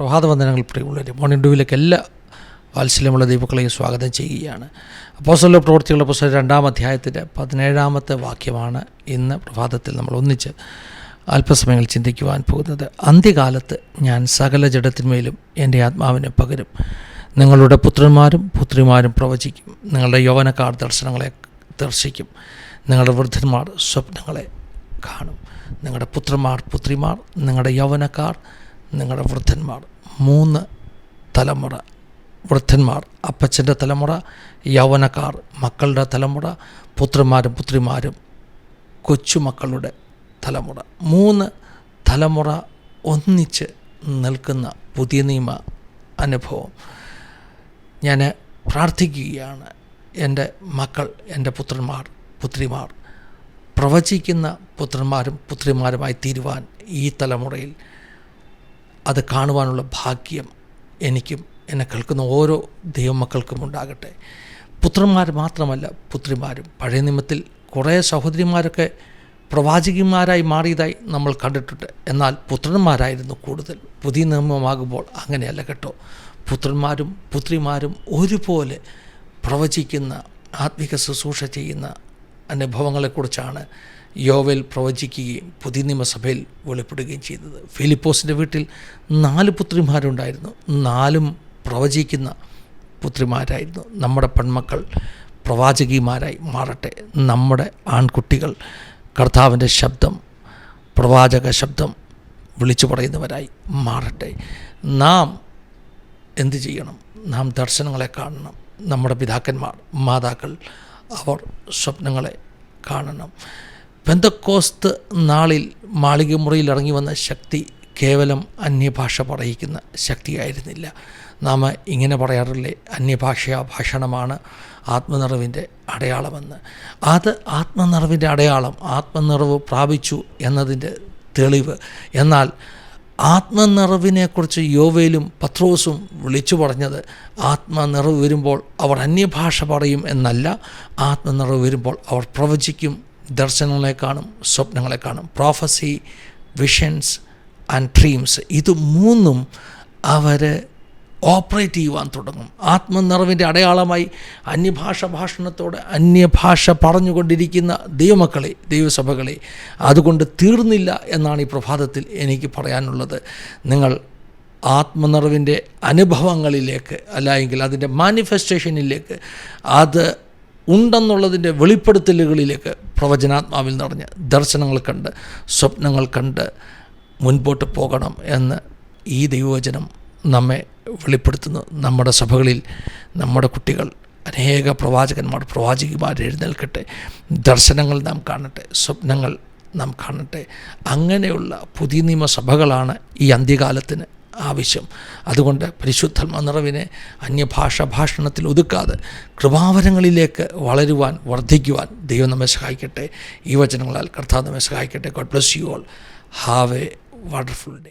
പ്രഭാത വന്ദനങ്ങൾ പ്രിയമുള്ളവരെ മോർണിംഗ് ഡ്യൂവിലേക്ക് എല്ലാ വാത്സല്യമുള്ള ദീപക്കളെയും സ്വാഗതം ചെയ്യുകയാണ്. അപ്പോസ്തല പ്രവൃത്തികളുടെ പുസ്തകം രണ്ടാം അധ്യായത്തിന്റെ പതിനേഴാമത്തെ വാക്യമാണ് ഇന്ന് പ്രഭാതത്തിൽ നമ്മൾ ഒന്നിച്ച് അല്പസമയങ്ങൾ ചിന്തിക്കുവാൻ പോകുന്നത്. അന്ത്യകാലത്ത് ഞാൻ സകല ജഡത്തിന്മേലും എന്റെ ആത്മാവിനെ പകരും. നിങ്ങളുടെ പുത്രന്മാരും പുത്രിമാരും പ്രവചിക്കും. നിങ്ങളുടെ യൗവനക്കാർ ദർശനങ്ങളെ ദർശിക്കും. നിങ്ങളുടെ വൃദ്ധന്മാർ സ്വപ്നങ്ങളെ കാണും. നിങ്ങളുടെ പുത്രന്മാർ പുത്രിമാർ നിങ്ങളുടെ യൗവനക്കാർ നിങ്ങളുടെ വൃദ്ധന്മാർ. മൂന്ന് തലമുറ വൃദ്ധന്മാർ. അപ്പച്ചന്റെ തലമുറ യൗവനക്കാർ മക്കളുടെ തലമുറ പുത്രന്മാരും പുത്രിമാരും കൊച്ചുമക്കളുടെ തലമുറ. മൂന്ന് തലമുറ ഒന്നിച്ച് നിൽക്കുന്ന പുതിയ നിയമ അനുഭവം. ഞാൻ പ്രാർത്ഥിക്കുകയാണ് എന്റെ മക്കൾ എന്റെ പുത്രന്മാർ പുത്രിമാർ പ്രവചിക്കുന്ന പുത്രന്മാരും പുത്രിമാരുമായി തീരുവാൻ ഈ തലമുറയിൽ അത് കാണുവാനുള്ള ഭാഗ്യം എനിക്കും എന്നെ കേൾക്കുന്ന ഓരോ ദൈവമക്കൾക്കും ഉണ്ടാകട്ടെ. പുത്രന്മാർ മാത്രമല്ല പുത്രിമാരും. പഴയ നിമിത്തിൽ കുറേ സഹോദരിമാരൊക്കെ പ്രവാചകിമാരായി മാറിയതായി നമ്മൾ കണ്ടിട്ടുണ്ട്. എന്നാൽ പുത്രന്മാരായിരുന്നു കൂടുതൽ. പുതിയ നിയമമാകുമ്പോൾ അങ്ങനെയല്ല കേട്ടോ. പുത്രന്മാരും പുത്രിമാരും ഒരുപോലെ പ്രവചിക്കുന്ന ആത്മിക ശുശ്രൂഷ ചെയ്യുന്ന അനുഭവങ്ങളെക്കുറിച്ചാണ് യോവൽ പ്രവചിക്കുകയും പുതിയ നിയമസഭയിൽ വെളിപ്പെടുകയും ചെയ്തത്. ഫിലിപ്പോസിന്റെ വീട്ടിൽ നാല് പുത്രിമാരുണ്ടായിരുന്നു. നാലും പ്രവചിക്കുന്ന പുത്രിമാരായിരുന്നു. നമ്മുടെ പെൺമക്കൾ പ്രവാചകിമാരായി മാറട്ടെ. നമ്മുടെ ആൺകുട്ടികൾ കർത്താവിന്റെ ശബ്ദം പ്രവാചക ശബ്ദം വിളിച്ചു പറയുന്നവരായി മാറട്ടെ. നാം എന്തു ചെയ്യണം? നാം ദർശനങ്ങളെ കാണണം. നമ്മുടെ പിതാക്കന്മാർ മാതാക്കൾ അവർ സ്വപ്നങ്ങളെ കാണണം. പെന്തക്കോസ്ത് നാളിൽ മാളികമുറിയിൽ ഇറങ്ങി വന്ന ശക്തി കേവലം അന്യഭാഷ പറയിക്കുന്ന ശക്തിയായിരുന്നില്ല. നാം ഇങ്ങനെ പറയാറില്ലേ? അന്യഭാഷയാ ഭാഷണമാണ് ആത്മനിറവിന്റെ അടയാളമെന്ന്. അത് ആത്മനിറവിന്റെ അടയാളം ആത്മനിറവ് പ്രാപിച്ചു എന്നതിന്റെ തെളിവ്. എന്നാൽ ആത്മനിറവിനെക്കുറിച്ച് യോവയിലും പത്രോസും വിളിച്ചു പറഞ്ഞത് ആത്മനിറവ് വരുമ്പോൾ അവർ അന്യഭാഷ പറയും എന്നല്ല ആത്മനിറവ് വരുമ്പോൾ അവർ പ്രവചിക്കും ദർശനങ്ങളെ കാണും സ്വപ്നങ്ങളെ കാണും. പ്രോഫസി വിഷൻസ് ആൻഡ് ഡ്രീംസ് ഇത് മൂന്നും അവർ ഓപ്പറേറ്റ് ചെയ്യുവാൻ തുടങ്ങും. ആത്മനിറവിന്റെ അടയാളമായി അന്യഭാഷ ഭാഷണത്തോടെ അന്യഭാഷ പറഞ്ഞുകൊണ്ടിരിക്കുന്ന ദൈവമക്കളെ ദൈവസഭകളെ അതുകൊണ്ട് തീർന്നില്ല എന്നാണ് ഈ പ്രഭാതത്തിൽ എനിക്ക് പറയാനുള്ളത്. നിങ്ങൾ ആത്മനിറവിന്റെ അനുഭവങ്ങളിലേക്ക് അല്ലെങ്കിൽ അതിന്റെ മാനിഫെസ്റ്റേഷനിലേക്ക് അത് ഉണ്ടെന്നുള്ളതിന്റെ വെളിപ്പെടുത്തലുകളിലേക്ക് പ്രവചനാത്മാവിൽ നിറഞ്ഞ് ദർശനങ്ങൾ കണ്ട് സ്വപ്നങ്ങൾ കണ്ട് മുൻപോട്ട് പോകണം എന്ന് ഈ ദൈവവചനം നമ്മെ വെളിപ്പെടുത്തുന്നു. നമ്മുടെ സഭകളിൽ നമ്മുടെ കുട്ടികൾ അനേക പ്രവാചകന്മാർ പ്രവാചകിമാർ എഴുന്നേൽക്കട്ടെ. ദർശനങ്ങൾ നാം കാണട്ടെ സ്വപ്നങ്ങൾ നാം കാണട്ടെ. അങ്ങനെയുള്ള പുതിയ നിയമസഭകളാണ് ഈ അന്ത്യകാലത്തിന് ആവശ്യം. അതുകൊണ്ട് പരിശുദ്ധ നിറവിനെ അന്യഭാഷ ഭാഷണത്തിൽ ഒതുക്കാതെ കൃപാവരങ്ങളിലേക്ക് വളരുവാൻ വർദ്ധിക്കുവാൻ ദൈവം നമ്മെ സഹായിക്കട്ടെ. ഈ വചനങ്ങളാൽ കർത്താവ് നമ്മെ സഹായിക്കട്ടെ. God bless you all have a wonderful day